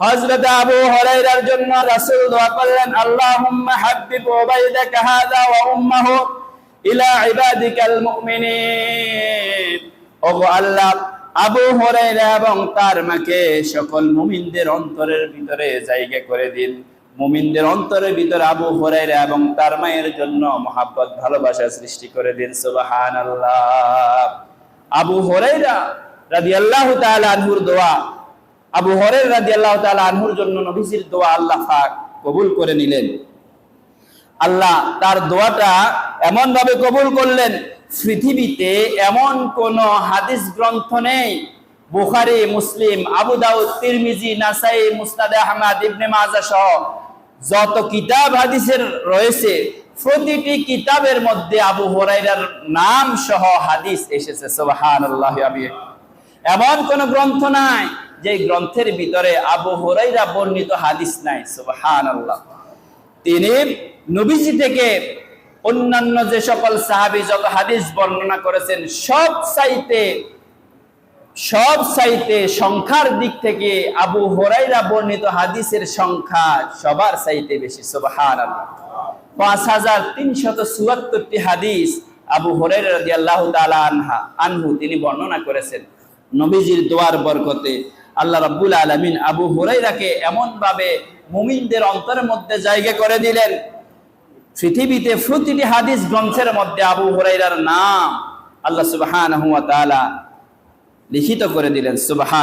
হযরত আবু হুরায়রার জন্য রাসূল দোয়া করলেন, আল্লাহুম্মা হাব্বিব উবাইদাকা হাযা ওয়া উম্মাহু ইলা ইবাদিকাল মুমিনিন। ওগো আল্লাহ, আবু হুরায়রা এবং তার মাকে সকল মুমিনদের অন্তরের ভিতরে জায়গা করে দিন। মুমিনদের অন্তরের ভিতরে আবু হুরায়রা এবং তার মায়ের জন্য মহাব্বত, ভালোবাসা সৃষ্টি করে দিন। সুবহানাল্লাহ। আবু হুরায়রা রাদিয়াল্লাহু তাআলা আনহুর দোয়া আবু হরের রাজি আল্লাহ তালা আনহুর জন্য নবীজির দোয়া আল্লাহ কবুল করে নিলেন। আল্লাহ তার দোয়াটা এমন ভাবে কবুল করলেন, পৃথিবীতে এমন কোন হাদিস গ্রন্থ নেই। বুখারি, মুসলিম, আবু দাউদ, তিরমিজি, নাসাই মুস্তাদ আহমদ, ইবনে মাজা সহ যত কিতাব হাদিসের রয়েছে, প্রতিটি কিতাবের মধ্যে আবু হরাইরার নাম সহ হাদিস এসেছে। সুবহানাল্লাহি আবি এমন কোন গ্রন্থ নাই যে গ্রন্থের ভিতরে আবু হরাইরা বর্ণিত হাদিস নাই, সুবহানাল্লাহ। তিনি নবীজি থেকে অন্যান্য যে সকল সাহাবী যত হাদিস বর্ণনা করেছেন, সব সাইতে সব সাইতে সংখ্যার দিক থেকে আবু হরাইরা বর্ণিত হাদিসের সংখ্যা সবার সাইতে বেশি, সুবহানাল্লাহ। পাঁচ হাজার তিনশত চুয়াত্তরটি হাদিস আবু হরাইরা রাদিয়াল্লাহু তাআলা আনহা, আনহু তিনি বর্ণনা করেছেন। নবীজির দোয়ার বরকতে আল্লাহ রাব্বুল আলামিন আবু হুরাইরাকে এমন ভাবে মুমিনদের অন্তরের মধ্যে জায়গা করে দিলেন। পৃথিবীতে প্রতিটি হাদিস গ্রন্থের মধ্যে আবু হুরাইরার নাম আল্লাহ তাআলা লিখিত করে দিলেন, সুবহান